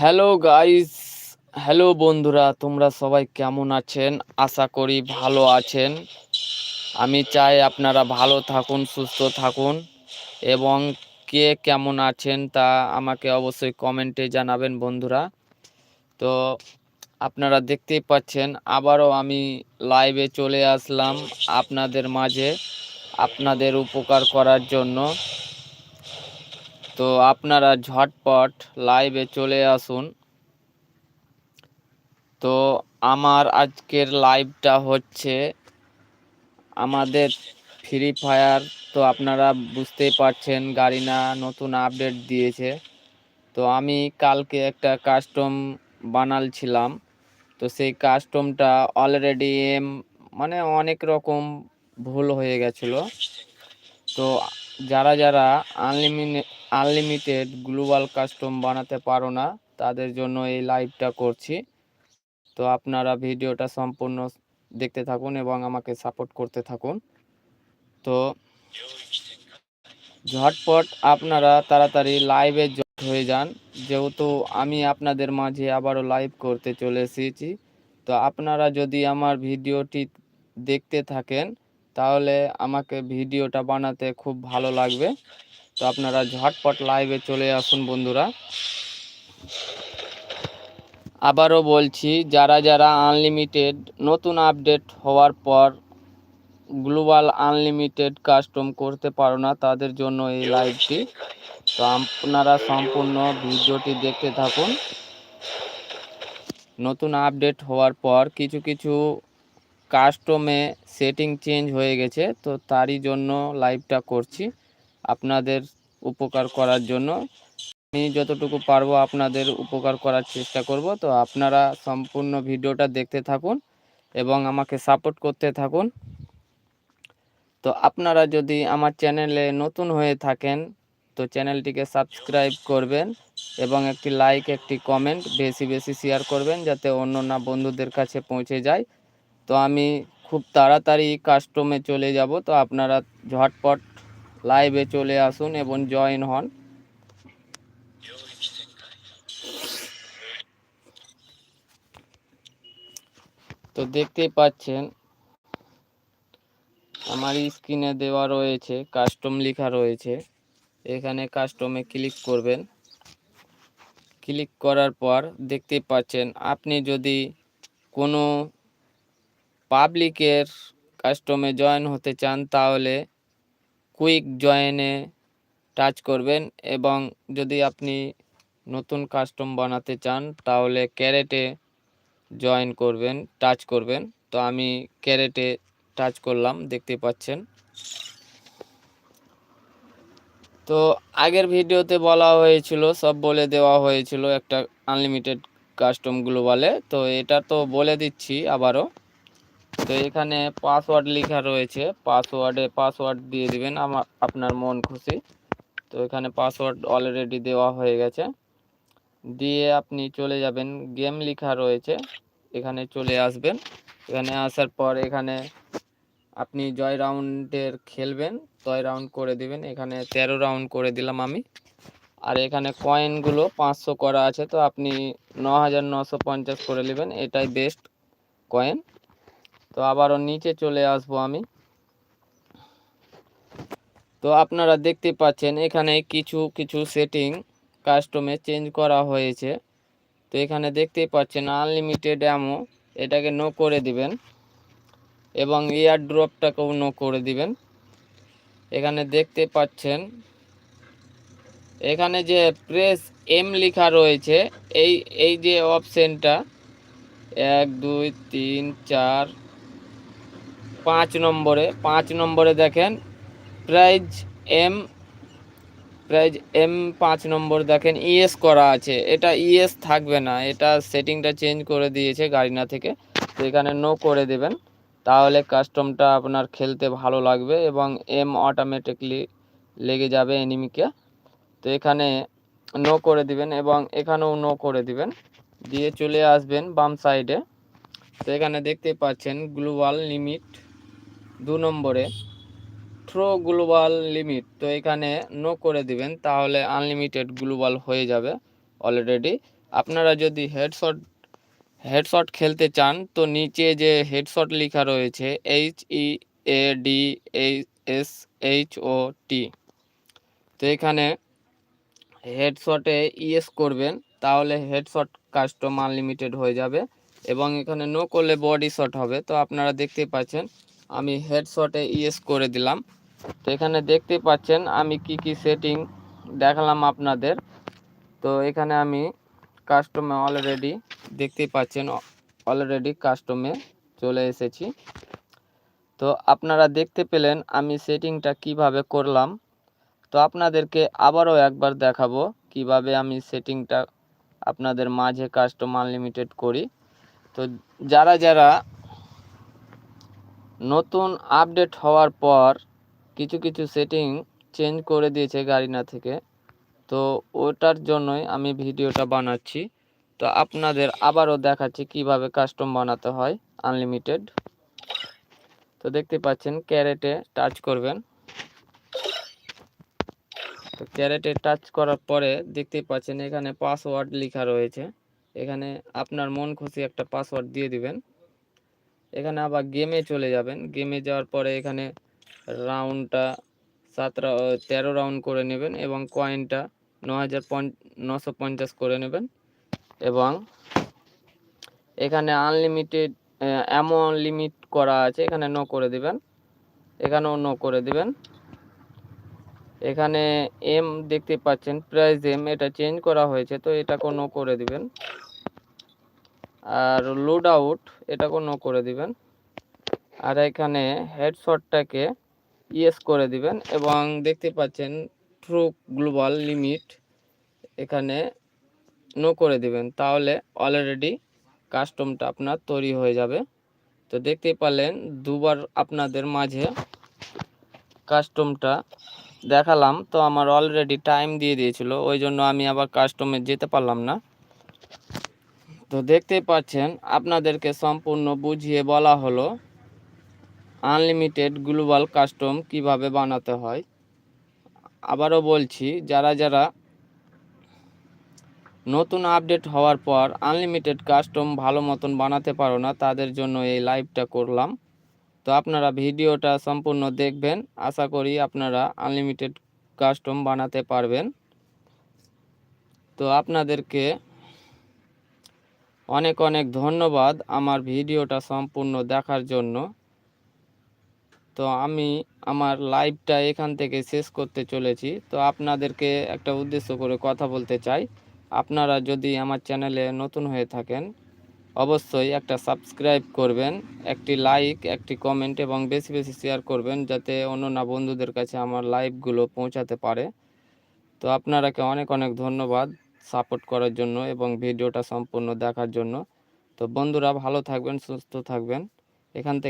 Hello guys hello বন্ধুরা, তোমরা সবাই কেমন আছেন? আশা করি ভালো আছেন। আমি চাই আপনারা ভালো থাকুন, সুস্থ থাকুন। এবং কে কেমন আছেন তা আমাকে অবশ্যই কমেন্টে জানাবেন, বন্ধুরা। তো আপনারা দেখতেই পাচ্ছেন, আবারও আমি লাইভে চলে আসলাম আপনাদের মাঝে আপনাদের উপকার করার জন্য। তো আপনারা ঝটপট লাইভে চলে আসুন। তো আমার আজকের লাইভটা হচ্ছে আমাদের ফ্রি ফায়ার তো আপনারা বুঝতেই পারছেন, গাড়িনা নতুন আপডেট দিয়েছে। তো আমি কালকে একটা কাস্টম বানালছিলাম। তো সেই কাস্টমটা অলরেডি এম মানে অনেক রকম ভুল হয়ে গেছিল। তো যারা যারা আনলিমিটেড আনলিমিটেড গ্লোবাল কাস্টম বানাতে পারো না, তাদের জন্য এই লাইভটা করছি। তো আপনারা ভিডিওটা সম্পূর্ণ দেখতে থাকুন এবং আমাকে সাপোর্ট করতে থাকুন। তো ঝটপট আপনারা তাড়াতাড়ি লাইভে জয়েন হয়ে যান। যেহেতু আমি আপনাদের মাঝে আবারও লাইভ করতে চলে এসেছি, তো আপনারা যদি আমার ভিডিওটি দেখতে থাকেন, তাহলে আমাকে ভিডিওটা বানাতে খুব ভালো লাগবে। তো আপনারা ঝটপট লাইভে চলে আসুন বন্ধুরা। আবারও বলছি, যারা যারা আনলিমিটেড নতুন আপডেট হওয়ার পর গ্লোবাল আনলিমিটেড কাস্টম করতে পারো না, তাদের জন্য এই লাইভটি তো আপনারা সম্পূর্ণ ভিডিওটি দেখতে থাকুন। নতুন আপডেট হওয়ার পর কিছু কিছু কাস্টমে সেটিং চেঞ্জ হয়ে গেছে, তো তারই জন্য লাইভটা করছি। আপনাদের উপকার করার জন্য। আমি যতটুকু পারব আপনাদের উপকার করার চেষ্টা করব। তো আপনারা সম্পূর্ণ ভিডিওটা দেখতে থাকুন এবং আমাকে সাপোর্ট করতে থাকুন। তো আপনারা যদি আমার চ্যানেলে নতুন হয়ে থাকেন, তো চ্যানেলটিকে সাবস্ক্রাইব করবেন এবং একটি লাইক, একটি কমেন্ট বেশি বেশি শেয়ার করবেন যাতে অন্য না বন্ধুদের কাছে পৌঁছে যায়। তো আমি খুব তাড়াতাড়ি কাস্টমে চলে যাব। তো আপনারা ঝটপট লাইভে চলে আসুন এবং জয়েন হন। তো দেখতেই পাচ্ছেন, আমার স্ক্রিনে দেওয়া রয়েছে কাস্টম লেখা রয়েছে। এখানে কাস্টমে ক্লিক করবেন। ক্লিক করার পর দেখতেই পাচ্ছেন, আপনি যদি কোনো পাবলিকের কাস্টমে জয়েন হতে চান তাহলে কুইক জয়েনে টাচ করবেন এবং যদি আপনি নতুন কাস্টম বানাতে চান, তাহলে ক্যারেটে জয়েন করবেন টাচ করবেন। তো আমি ক্যারেটে টাচ করলাম, দেখতে পাচ্ছেন। তো আগের ভিডিওতে বলা হয়েছিল, সব বলে দেওয়া হয়েছিল একটা আনলিমিটেড কাস্টম গ্লোবালে তো এটা তো বলে দিচ্ছি আবারও। তো এখানে পাসওয়ার্ড লেখা রয়েছে। পাসওয়ার্ডে পাসওয়ার্ড দিয়ে দিবেন আমার আপনার মন খুশি। তো এখানে পাসওয়ার্ড অলরেডি দেওয়া হয়ে গেছে। দিয়ে আপনি চলে যাবেন গেম লেখা রয়েছে। এখানে চলে আসবেন। এখানে আসার পর এখানে আপনি জয় রাউন্ডের খেলবেন। ছয় রাউন্ড করে দিবেন। এখানে তেরো রাউন্ড করে দিলাম আমি। আর এখানে কয়েনগুলো পাঁচশো করা আছে। তো আপনি ন হাজার নশো পঞ্চাশ করে নেবেন। এটাই বেস্ট কয়েন তো আবারও নিচে চলে আসব আমি। তো আপনারা দেখতে পাচ্ছেন এখানে কিছু কিছু সেটিং কাস্টমে চেঞ্জ করা হয়েছে। তো এখানে দেখতেই পাচ্ছেন আনলিমিটেড অ্যামো এটাকে নো করে দিবেন এবং এয়ার ড্রপটাকেও নো করে দিবেন। এখানে দেখতে পাচ্ছেন, এখানে যে প্রেস এম লেখা রয়েছে, এই এই যে অপশানটা এক, দুই, তিন, চার পাঁচ নম্বরে পাঁচ নম্বরে দেখেন প্রাইজ এম প্রাইজ এম পাঁচ নম্বর দেখেন ইএস করা আছে। এটা ইএস থাকবে না, এটা সেটিংটা চেঞ্জ করে দিয়েছে গাড়িনা থেকে, তো এখানে নো করে দেবেন। তাহলে কাস্টমটা আপনার খেলতে ভালো লাগবে এবং এম অটোমেটিকলি লেগে যাবে এনিমিকে তো এখানে নো করে দিবেন এবং এখানেও নো করে দিবেন। দিয়ে চলে আসবেন বাম সাইডে তো এখানে দেখতে পাচ্ছেন গ্লোবাল লিমিট দু নম্বরে থ্রো গ্লোবাল লিমিট তো এখানে নো করে দিবেন, তাহলে আনলিমিটেড গ্লোবাল হয়ে যাবে অলরেডি আপনারা যদি হেডশট হেডশট খেলতে চান, তো নিচে যে হেডশট লেখা রয়েছে H E A D S H O T তো এখানে হেডশটে ইএস করবেন, তাহলে হেডশট কাস্টম আনলিমিটেড হয়ে যাবে। এবং এখানে নো করলে বডি শট হবে, তো আপনারা দেখতে পাচ্ছেন আমি হেডশটে ইয়েস করে দিলাম। তো এখানে দেখতে পাচ্ছেন আমি কি কি সেটিং দেখালাম আপনাদের। তো এখানে আমি কাস্টমে অলরেডি দেখতে পাচ্ছেন অলরেডি কাস্টমে চলে এসেছি। তো আপনারা দেখতে পেলেন আমি সেটিংটা কীভাবে করলাম। তো আপনাদেরকে আবারও একবার দেখাবো কীভাবে আমি সেটিংটা আপনাদের মাঝে কাস্টম আনলিমিটেড করি। তো যারা যারা নতুন আপডেট হওয়ার পর কিছু কিছু সেটিং চেঞ্জ করে দিয়েছে গাড়িনা থেকে। তো ওটার জন্যই আমি ভিডিওটা বানাচ্ছি। তো আপনাদের আবারও দেখাচ্ছি কীভাবে কাস্টম বানাতে হয় আনলিমিটেড তো দেখতে পাচ্ছেন ক্যারেটে টাচ করবেন। তো ক্যারেটে টাচ করার পরে দেখতেই পাচ্ছেন এখানে পাসওয়ার্ড লেখা রয়েছে। এখানে আপনার মন খুশি একটা পাসওয়ার্ড দিয়ে দিবেন। এখানে আবার গেমে চলে যাবেন। গেমে যাওয়ার পরে এখানে রাউন্ডটা সাত তেরো রাউন্ড করে নেবেন এবং কয়েনটা ন হাজার নশো পঞ্চাশ করে নেবেন এবং এখানে আনলিমিটেড এমন লিমিট করা আছে। এখানে নো করে দিবেন। এখানেও নো করে দিবেন। এখানে এম দেখতে পাচ্ছেন প্রাইস এম এটা চেঞ্জ করা হয়েছে, তো এটা কোনো করে দিবেন। আর লোড আউট এটা কোনো করে দিবেন। আর এখানে হেডশটটাকে ইয়েস করে দিবেন এবং দেখতে পাচ্ছেন ট্রু গ্লোবাল লিমিট এখানে নো করে দিবেন। তাহলে অলরেডি কাস্টমটা আপনার তৈরি হয়ে যাবে। তো দেখতে পারলেন দুবার আপনাদের মাঝে কাস্টমটা দেখালাম। তো আমার অলরেডি টাইম দিয়ে দিয়েছিল, ওই জন্য আমি আবার কাস্টমে যেতে পারলাম না। তো দেখতেই পাচ্ছেন, আপনাদেরকে সম্পূর্ণ বুঝিয়ে বলা হলো আনলিমিটেড গ্লোবাল কাস্টম কীভাবে বানাতে হয়। আবারও বলছি, যারা যারা নতুন আপডেট হওয়ার পর আনলিমিটেড কাস্টম ভালো মতন বানাতে পারো না, তাদের জন্য এই লাইভটা করলাম। তো আপনারা ভিডিওটা সম্পূর্ণ দেখবেন, আশা করি আপনারা আনলিমিটেড কাস্টম বানাতে পারবেন। তো আপনাদেরকে অনেক অনেক ধন্যবাদ আমার ভিডিওটা সম্পূর্ণ দেখার জন্য। তো আমি আমার লাইভটা এখান থেকে শেষ করতে চলেছি। তো আপনাদেরকে একটা উদ্দেশ্য করে কথা বলতে চাই। আপনারা যদি আমার চ্যানেলে নতুন হয়ে থাকেন, অবশ্যই একটা সাবস্ক্রাইব করবেন, একটি লাইক, একটি কমেন্ট এবং বেশি বেশি শেয়ার করবেন যাতে অন্য না বন্ধুদের কাছে আমার লাইভগুলো পৌঁছাতে পারে। তো আপনারাকে অনেক অনেক ধন্যবাদ। সাপোর্ট করার জন্য এবং ভিডিওটা সম্পূর্ণ দেখার জন্য। তো বন্ধুরা ভালো থাকবেন, সুস্থ থাকবেন। এখান থেকে